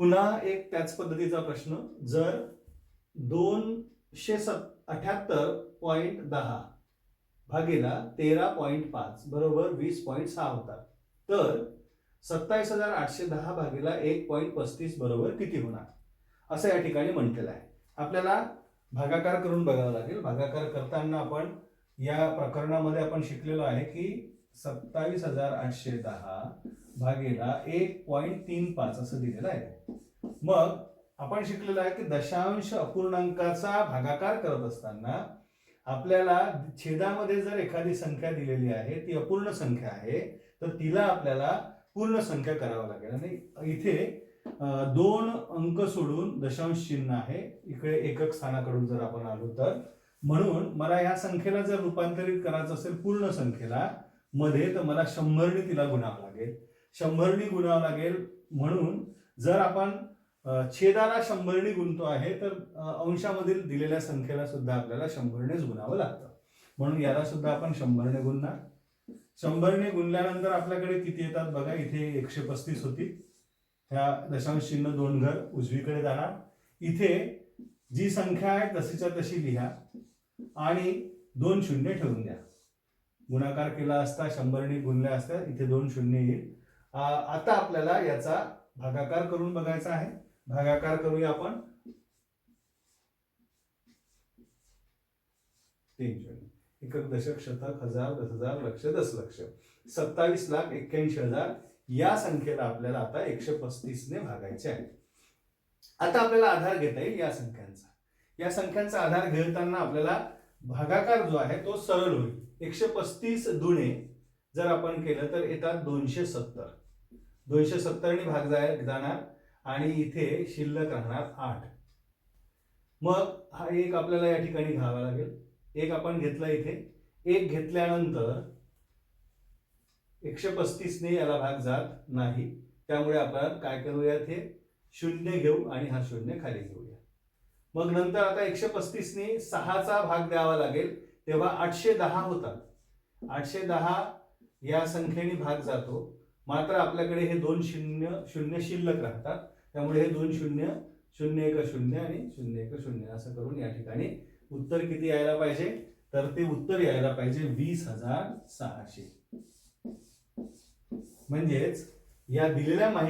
पुन्हा एक त्याच पद्धतीचा प्रश्न. जर दोनशे सत अठ्याहत्तर पॉईंट दहा भागीला तेरा पॉईंट पाच बरोबर वीस पॉईंट सहा होतात तर सत्तावीस हजार आठशे दहा भागीला एक पॉईंट पस्तीस बरोबर किती होणार? असं या ठिकाणी म्हटलेलं आहे. आपल्याला भागाकार करून बघावं लागेल. भागाकार करताना आपण या प्रकरणामध्ये आपण शिकलेलो आहे की सत्तावीस हजार आठशे दहा भागीला एक पॉईंट तीन पाच असं दिलेलं आहे. मग आपण शिकलेलं आहे की दशांश अपूर्णांकाचा भागाकार करत असताना आपल्याला छेदामध्ये जर एखादी संख्या दिलेली आहे ती अपूर्ण संख्या आहे तर तिला आपल्याला पूर्ण संख्या करावं लागेल. आणि इथे दोन अंक सोडून दशांश चिन्ह आहे. इकडे एकक स्थानाकडून जर आपण आलो तर. म्हणून मला या संख्येला जर रूपांतरित करायचं असेल पूर्ण संख्येला मध्ये तर मला शंभरने तिला गुणावं लागेल. शंभरनी गुणावं लागेल म्हणून जर आपण छेदाला शंभरनी गुणतो आहे तर अंशामधील दिलेल्या संख्येला सुद्धा आपल्याला शंभरनेच गुणावं लागतं. म्हणून याला सुद्धा आपण शंभरने गुणणार. शंभरने गुणल्यानंतर आपल्याकडे किती येतात बघा इथे एकशे पस्तीस होती. ह्या दशांश चिन्ह दोन घर उजवीकडे जाणार इथे जी संख्या आहे तशीच्या तशी लिहा आणि दोन शून्य ठेवून द्या. गुणाकार केला असता शंभरने गुणल्या असता इथे दोन शून्य येईल. आता आपल्याला याचा भागाकार करून बघायचा आहे. भागाकार करूया आपण. तीन एकक दशक शतक हजार दस हजार लक्ष दस लक्ष. सत्तावीस लाख एक्क्याऐंशी हजार. या संख्येला आपल्याला आता एकशे पस्तीसने भागायचे आहे. आता आपल्याला आधार घेता येईल या संख्यांचा. या संख्यांचा आधार घेताना आपल्याला भागाकार जो आहे तो सरळ होईल. एकशे पस्तीस दुणे जर आपण केलं तर येतात दोनशे सत्तर. दोनशे सत्तरने भाग जाय जाणार आणि इथे शिल्लक राहणार आठ. मग हा एक आपल्याला या ठिकाणी घ्यावा लागेल. एक आपण घेतला इथे. एक घेतल्यानंतर एकशे पस्तीसने याला भाग जात नाही. त्यामुळे आपण काय करूया ते शून्य घेऊ आणि हा शून्य खाली घेऊया. मग नंतर आता एकशे पस्तीसने सहाचा भाग द्यावा लागेल. तेव्हा आठशे दहा होतात. आठशे दहा या संख्येने भाग जातो. मात्र आपल्याकडे हे दोन शून्य शून्य शिल्लक राहतात. त्यामुळे हे दोन शून्य शून्य एक शून्य आणि शून्य एक शून्य असं करून या ठिकाणी उत्तर किती यायला पाहिजे? तर ते उत्तर यायला पाहिजे वीस हजार सहाशे. म्हणजेच या दिलेल्या माहिती